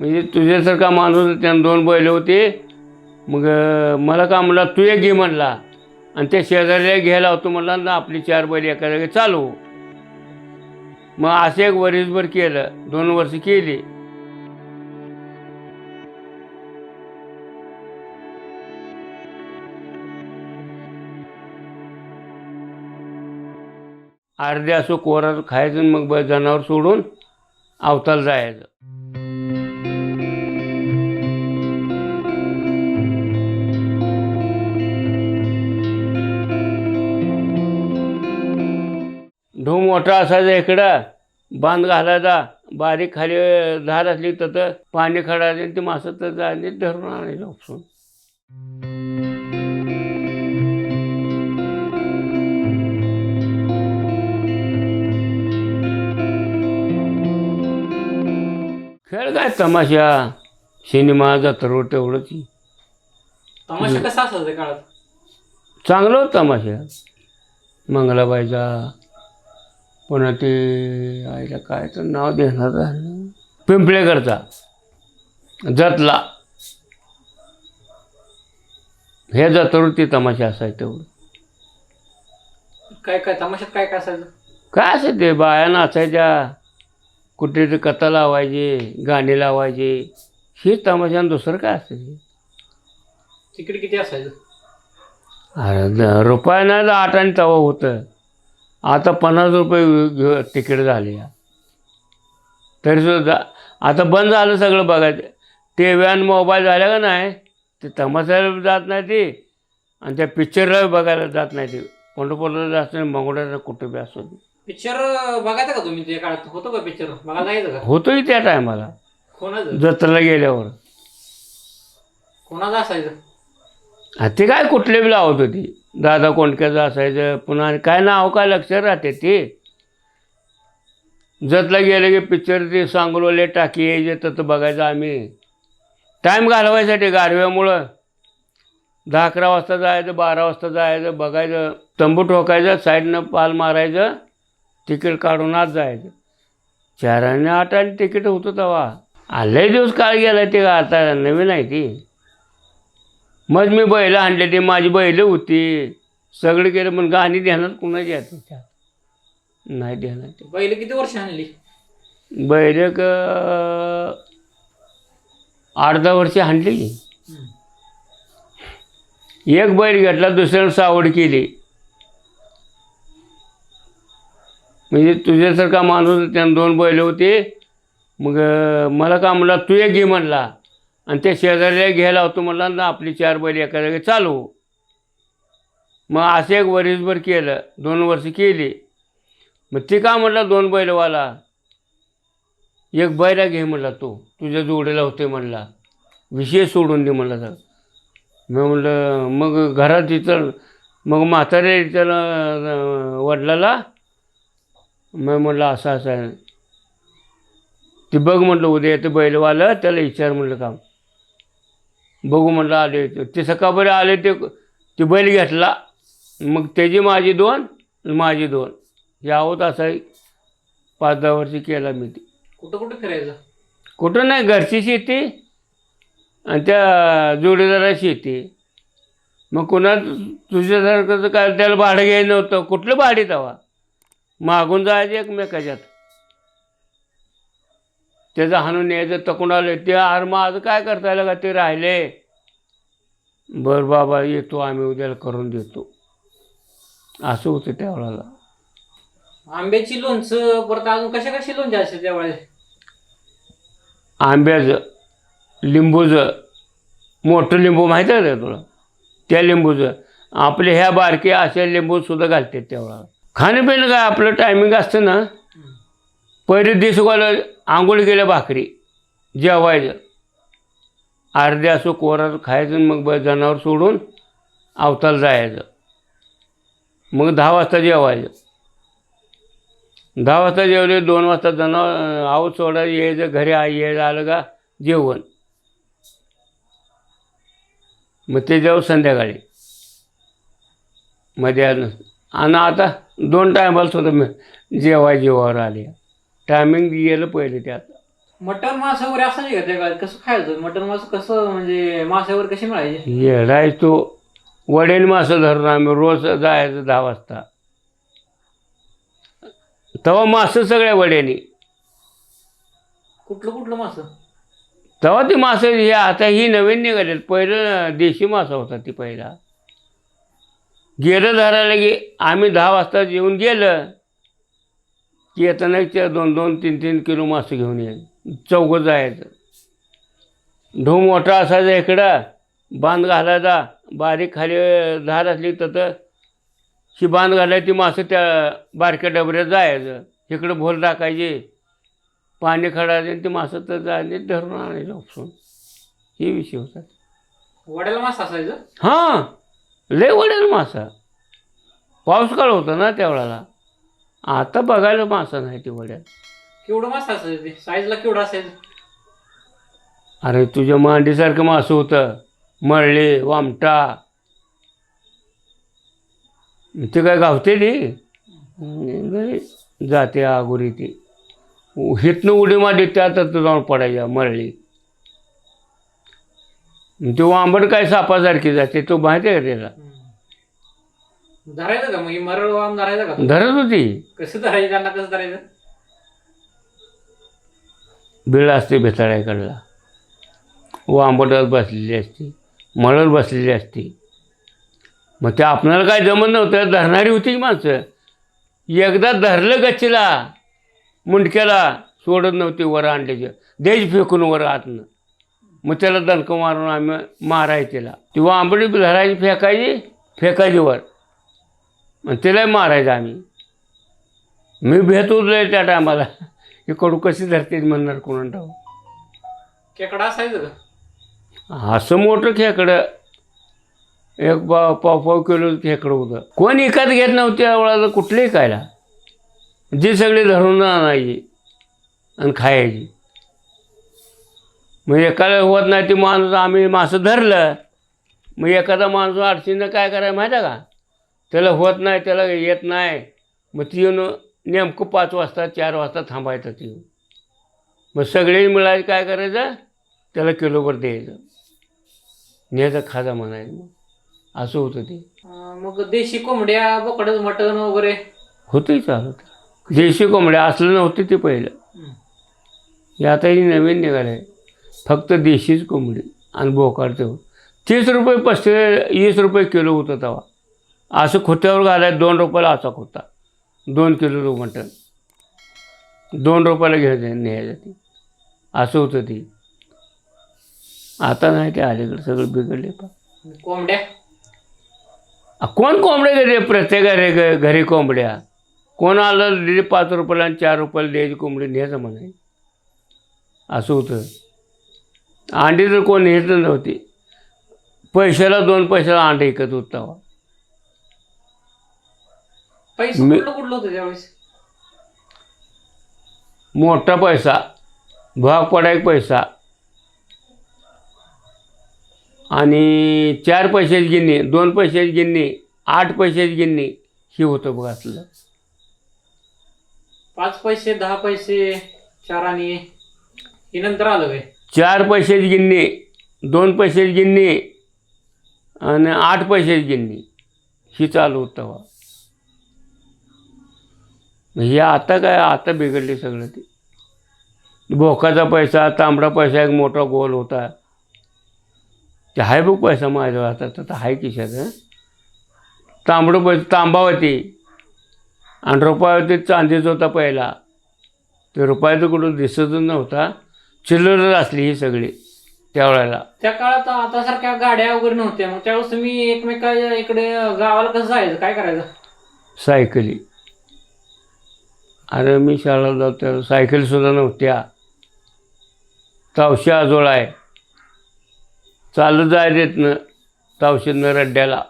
म्हणजे तुझ्यासारखा माणूस त्यानं दोन बैल होते. मग मला का म्हणला तू एक घे म्हणला. आणि त्या शेजाऱ्याला घ्यायला होतो म्हणला ना आपली चार बैल एका जागी चालू. मग असं एक वरीसभर केलं. दोन वर्ष केली. अर्धे असं कोरा खायचं मग जनावर सोडून अवताल जायचं. मोठा असायचा इकडं. बांध घालायचा. बारीक खाली धार असली तर पाणी खडायचं ते मासं तर जायचे धरून आणायचं उपसून. खेळ काय तमाशा? सिनेमा जत्रो तेवढंच. तमाशा कसा असायचा काळात? चांगलं होतं तमाशा. मंगलाबाईचा पुन्हा ते आईला काय तर नाव देणार झालं पिंपळेकरचा. जतला. हे जत्रेवरती तमाशा असायचं तेवढं. काय काय तमाशात काय काय असायचं? काय असं ते? बाया नाचायच्या कुठे ते कथा लावायचे गाणी लावायचे. हे तमाशा आणि दुसरं काय असतं ते? तिकीट किती असायचं? अरे द- रुपयानं आठ आणि तवा होतं. आता पन्नास रुपये तिकीट झाले. तरी सुद्धा आता बंद झालं सगळं बघायचं. टी व्ही आणि मोबाईल झाल्या का नाही? ते तमाशाला जात नाही ते. आणि त्या पिक्चरला बघायला जात नाही ते. पंढरपूरला जात नाही मंगळाला कुठं बी असो ते. पिक्चर बघायचा का तुम्ही? त्या काळात होतो का पिक्चर? बघायला जायचं का? होतोही त्या टायमाला. कोणाचं? जत्रेला गेल्यावर. कोणाचं असायचं? हा, ते काय कुठले बी लावत होती. दादा कोंडक्याचं असायचं. पुन्हा आणि काय नाव काय लक्षात राहते ते? जतला गेलं की पिक्चर ते सांगलोले टाकी यायचे तसं बघायचं आम्ही. टाईम घालवायसाठी गारव्यामुळं. दहा अकरा वाजता जायचं बारा वाजता जायचं बघायचं. तंबू ठोकायचं साईडनं पाल मारायचं तिकीट काढून आज जायचं. चाराने आठ आणि तिकीट होतं तेव्हा आले दिवस काळ गेला ते आता नवीन आहे ती. मग मी बैल आणले ते माझी बैल होती. सगळं केलं पण गाणी ध्यानात कुणाची त्याच्यात नाही ध्यानात. पहिले किती वर्ष आणली? बैल अं, आठ दहा वर्षे हाणली एक बैल घेतला दुसऱ्यानं सावड केली. म्हणजे तुझ्यासारखा माणूस त्यानं दोन बैल होते. मग मला का म्हणला तू एक घे म्हणला. आणि त्या शेजाऱ्याला घ्यायला होतो म्हणला ना आपली चार बैल एका जागी चालू. मग असं एक वरीसभर केलं दोन वर्ष केली. मग ती का म्हटलं दोन बैलवाला एक बैला घे म्हटला तो. तुझ्या जोडीला होते म्हणला. विषय सोडून दे म्हणला तर मी म्हणलं मग घरात इथं मग म्हातारे त्याला वडिलाला? मी म्हणलं असं असं आहे. ती बघ म्हटलं उद्या येतं बैलवालं त्याला विचार म्हटलं काम. बघू म्हटलं आले ते. सकाळपर्यंत आले ते ते बैल घेतला. मग त्याची माझी दोन माझी दोन. यावत असा पाच दहा वर्षी केला मी ते. कुठं कुठं फिरायचं? कुठं नाही घरची शेती आणि त्या जोडीदाराची शेती. मग कुणा तुझ्यासारखं काय त्याला भाडं घ्यायचं नव्हतं. कुठलं भाडे तवा मागून जायचं एकमेकाच्यात. त्याचं हाणून यायचं तकून आलं ते आर माझं काय करता आलं का? ते राहिले. बरं बाबा येतो आम्ही उद्याला करून देतो. असं होतं त्यावेळेला आंब्याची लोणचं परत अजून कशा कशी लोणचे असे त्यावेळेस आंब्याचं लिंबूचं. मोठं लिंबू माहीत आहे का तुला? त्या लिंबूचं. आपले ह्या बारके अशा लिंबूसुद्धा घालतात तेवढा खाणंपिणं काय आपलं टायमिंग असतं ना? पहिले दिवसवाला आंघोळ गेल्या भाकरी जेवायचं. अर्धे असं कोरात खायचं मग ब जनावर सोडून अवताल जायचं. मग दहा वाजता जेवायचं. दहा वाजता जेवले दोन वाजता जनावर आऊत सोडायचं यायचं घरी आई यायचं आलं का? जेवण. मग ते जाऊ संध्याकाळी. मध्ये आणि आता दोन टायमाला सुद्धा मी जेवाय जेवावर आले. टायमिंग गेलं पहिले ते आता. मटण मासे वगैरे असं नाही का त्या काळात? कसं खायचं मटण मासे कसं म्हणजे मासेवर कसे मिळायचे? येडाय तो वडेल मासं धरून आम्ही रोज जायचं दहा वाजता. तेव्हा मासं सगळ्या वड्यानी. कुठलं कुठलं मासं? तेव्हा ती मासं हे आता ही नवीन निघालेत. पहिलं देशी मासा होता ती पहिला. गेलं धरायला गे आम्ही दहा वाजता येऊन गेलं. की येताना त्या दोन दोन तीन तीन किलो मासं घेऊन यायचं चौघं जायचं. ढो मोठा असायचा इकडं. बांध घालायचा. बारीक खाली धार असली तर ही बांध घालायची मासं त्या बारक्या डबऱ्यात जायचं. इकडं भोल टाकायची. पाणी खडायचे आणि ते मासं तर जायचे धरून आणायचं उपसून. हे विषय होता. वड्याला मासा असायचं? हां. लय वडेल मासा. पाऊस काळ होता ना त्यावेळेला. आता बघायला मासा नाही ते वड्यात केवढं मासा ते साईजला केवढं असायचं अरे तुझ्या मांडीसारखं मासं होतं. मळले वामटा. ते काय गावते ती जाते आगोरी ती. हितनं उडी मारली त्यातच जाऊन पडायच्या मरली ते वांबड काय सापासारखी जाते तो माहिती आहे का त्याला? धरायचं का? मग मरळ वाम धरायचं का? धरत होती. कसं धरायचं? त्यांना कसं धरायचं? बिळ असते बेताळ्याकडला वांबटच बसलेली असते. मळत बसलेली असते. मग ते आपणाला काय जमत नव्हतं? धरणारी होती की माणसं. एकदा धरलं गच्चीला मुंडक्याला सोडत नव्हती वर अंड्याच्या देश फेकून वर आतनं. मग त्याला दणक मारून आम्ही मारायची त्याला ती वांबडी धरायची फेकायची फेकायची वर. आणि तिलाही मारायचं आम्ही. मी भेट उरले त्या टायमाला. हे कडू कशी धरते म्हणणार कोणा ठाऊ केकडा असायचं का? असं मोठं खेकडं. एक पा पाव पाव किलो खेकडं होतं. कोण एकात घेत नव्हते त्यावेळेला कुठलेही खायला. जे सगळे धरून आणायची आणि खायची. मग एकाला होत नाही ते माणूस आम्ही मासं धरलं. मग एखादा माणूस अडचणीनं काय करायला माहिती आहे का? त्याला होत नाही त्याला येत नाही. मग ती येऊन नेमकं पाच वाजता चार वाजता थांबायचं ती येऊन. मग सगळे मिळायचे काय करायचं? त्याला किलोभर द्यायचं. न्यायचं खाजा म्हणायचं. मग असं होतं ते. मग देशी कोंबड्या बोकडं मटण वगैरे? होतंही चालत देशी कोंबड्या असलं नव्हतं ते पहिलं. हे आता ही नवीन निघालं आहे फक्त देशीच कोंबडी आणि बोकाड तेवढं तीस रुपये पस्तीस वीस रुपये किलो होतं तेव्हा असं खोत्यावर घालायचं दोन रुपयाला असा खोता दोन किलो मटण. दोन रुपयाला घ्यायचं न्यायचं ते. असं होतं ते. आता नाही ते अलीकडे सगळं बिघडले पा. कोंबड्या? कोण कोंबड्या घेते? प्रत्येक घरी घरी कोंबड्या. कोण आलं दिली पाच रुपयाला आणि चार रुपयाला द्यायची कोंबडी न्यायचं म्हणाय असं होतं. अंडी तर कोण नेत नव्हती. पैशाला दोन पैशाला अंडे विकत होत पैसे मी- कुठलं कुठलं होतं त्यावेळेस? मोठा पैसा भाग पडायक पैसा. आणि चार पैशाची गिन्नी दोन पैशाची गिन्नी आठ पैशाची गिन्नी ही होतं बघ असलं. पाच पैसे दहा पैसे चार आणि हे नंतर आलं काय? चार पैशाची गिन्नी दोन पैशाची गिन्नी आणि आठ पैशाची गिन्नी ही चालू होत तेव्हा हे आता काय आता बिघडले सगळं ते. भोकाचा पैसा तांबडा पैसा एक मोठा गोल होता. ते आहे बघ पैसा माझ्या आता आहे खिशात हं. तांबडं पैसा तांबा होती. आणि रुपयावरती चांदीच होता पहिला. ते रुपयाचं कुठं दिसतच नव्हता. चिल्लरच असली ही सगळी त्यावेळेला त्या काळात आता सारख्या गाड्या वगैरे नव्हत्या. मग त्यावेळेस तुम्ही एकमेका इकडे गावाला कसं जायचं? काय करायचं? सायकली. अरे मी शाळा जातो सायकलसुद्धा नव्हत्या. तावशी आजोळा आहे. चालत जाय देत न तावशीतनं रड्ड्याला.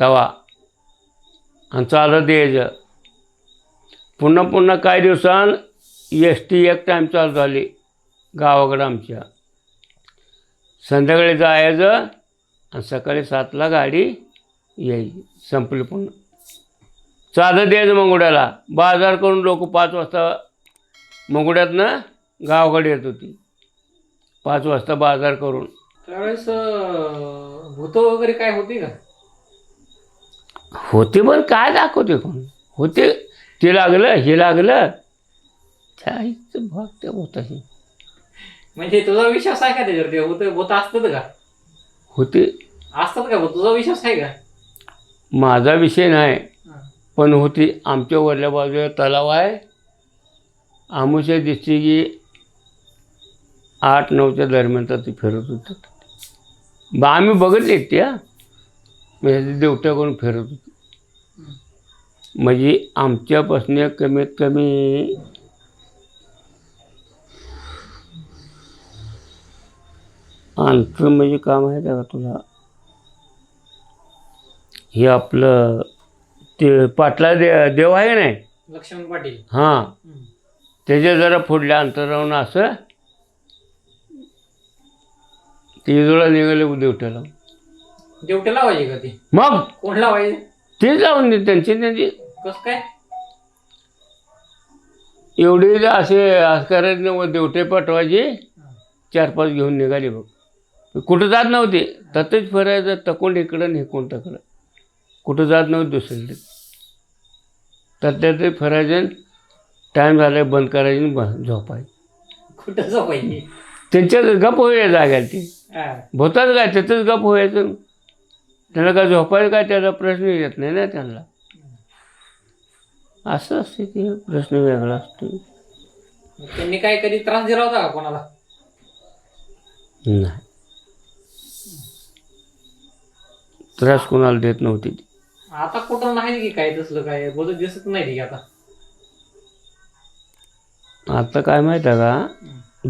तवा. आणि चालत यायचं. पुन्हा पुन्हा काही दिवसान एस टी एक टाईम चालू झाली गावाकडं आमच्या. संध्याकाळी जायचं आणि सकाळी सातला गाडी यायची संपली पुन्हा. चालत द्यायचं मंगुड्याला. बाजार करून लोक पाच वाजता मंगुड्यातनं गावाकडे येत होती. पाच वाजता बाजार करून. त्यावेळेस भूत वगैरे काय होती का? होते पण काय दाखवते कोण? होते. ते लागलं हे लागलं. त्या आईचं भाग त्या होताही म्हणजे तुझा विश्वास आहे का त्याच्यावर? ते भूत भूत असतात का? होते. असतात का? भूत? तुझा विश्वास आहे का? माझा विषय नाही. पण होती आमच्या वरल्या बाजूला तलाव आहे. आमुष्या दिसते की आठ नऊच्या दरम्यान तर ते फिरत होतात बा आम्ही बघितले त्या म्हणजे देवट्याकडून फिरत होती. म्हणजे आमच्यापासून कमीत कमी आणखं म्हणजे काम आहे का तुला? हे आपलं ते पाटला दे देव आहे नाही? लक्ष्मण पाटील. हां. हम्म. त्याच्या जरा पुढल्या अंतरावरून असं ते इजोळा निघाले देवट्याला. देवटे लावायची का ती? मग? कोण लावायचे? ते जाऊन दे त्यांची त्यांची कस काय? एवढे जे असे असं करायचे नव्हते देवटे पाठवायचे चार पाच घेऊन निघाले बघ. कुठं जात नव्हते. ततच फिरायचं तकोंड इकडं आणि हेकोंड तकडं. कुठं जात नव्हते दुसरीकडे. तर ते फिरायचं टाईम झाला बंद करायचे आणि ब- झोपायचं. कुठं झोपायची? त्यांच्यात गप होईल जागायला ती. हा. भोतात काय? त्यातच गप व्हायचं त्यांना काय झोपायचं काय? त्याचा प्रश्न येत नाही ना त्यांना. असं असते ते प्रश्न वेगळा असतो. त्यांनी काय कधी त्रास दिला होता का कोणाला? नाही. त्रास कोणाला देत नव्हती आता कुठं नाही की काय तसलं काय बोलत दिसत नाही की आता. आता काय माहीत आहे का?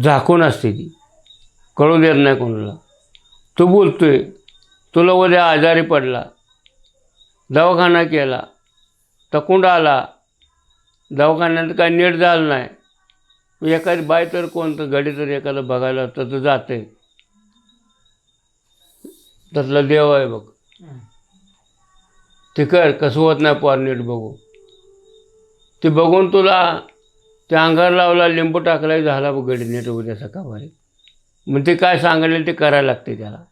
झाकून असते ती. कळू देत नाही कोणाला. तो बोलतोय. तुला उद्या आजारी पडला. दवाखाना केला. तकुंड आला. दवाखान्यात काय नीट झालं नाही. एखादी बाय तर कोणतं गडी तर एखादं बघायला तर जाते त्यातला देव आहे बघ. ते कर कसं होत नाही पोर नीट बघू ते बघून तुला त्या अंगार लावला लिंबू टाकला झाला बघ गडी नीट उद्या सकाळी मग ते काय सांगितलं ते करायला लागते त्याला.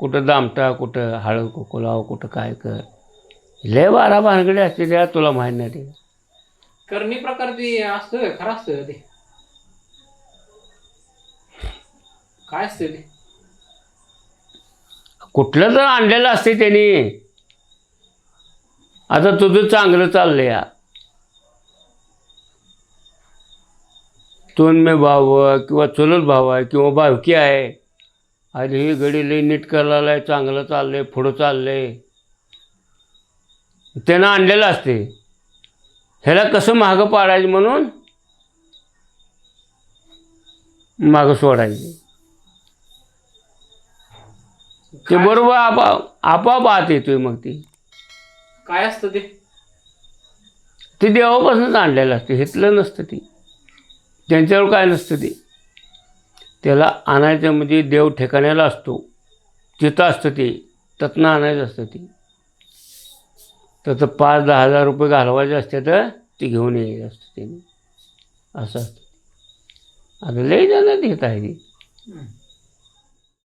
कुठं दामटा कुठं हळद कुकू लाव कुठं काय कर. लय बारा भानगडे असते त्या तुला माहीत नाही ते. करणी प्रकार ती असतोय खरं असतोय ते. काय असतंय ते? कुठलं तर आणलेलं असते त्यांनी. आता तुझं चांगलं चाललं या. तोन मे भाव किंवा चुलत भाव आहे किंवा भावकी आहे. अरे हे गडी लई नीट करायला आहे चांगलं चाललंय पुढं चाललंय. त्यानं आणलेलं असते. ह्याला कसं मागं पाडायचं म्हणून? मागं सोडायचे. ते बरोबर आपोआप आपोआप आत येतोय मग ती. काय असतं ते? ते देवापासूनच आणलेलं असतं. घेतलं नसतं ती. त्यांच्यावर काय नसतं ते. त्याला आणायचं म्हणजे देव ठिकाण्याला असतो. तिथं असतं ते. त्यातनं आणायचं असतं ते. त्याचं पाच दहा हजार रुपये घालवायचे असते तर ते घेऊन यायचं असतं त्याने. असं असतं आता लई जण देत आहे ते.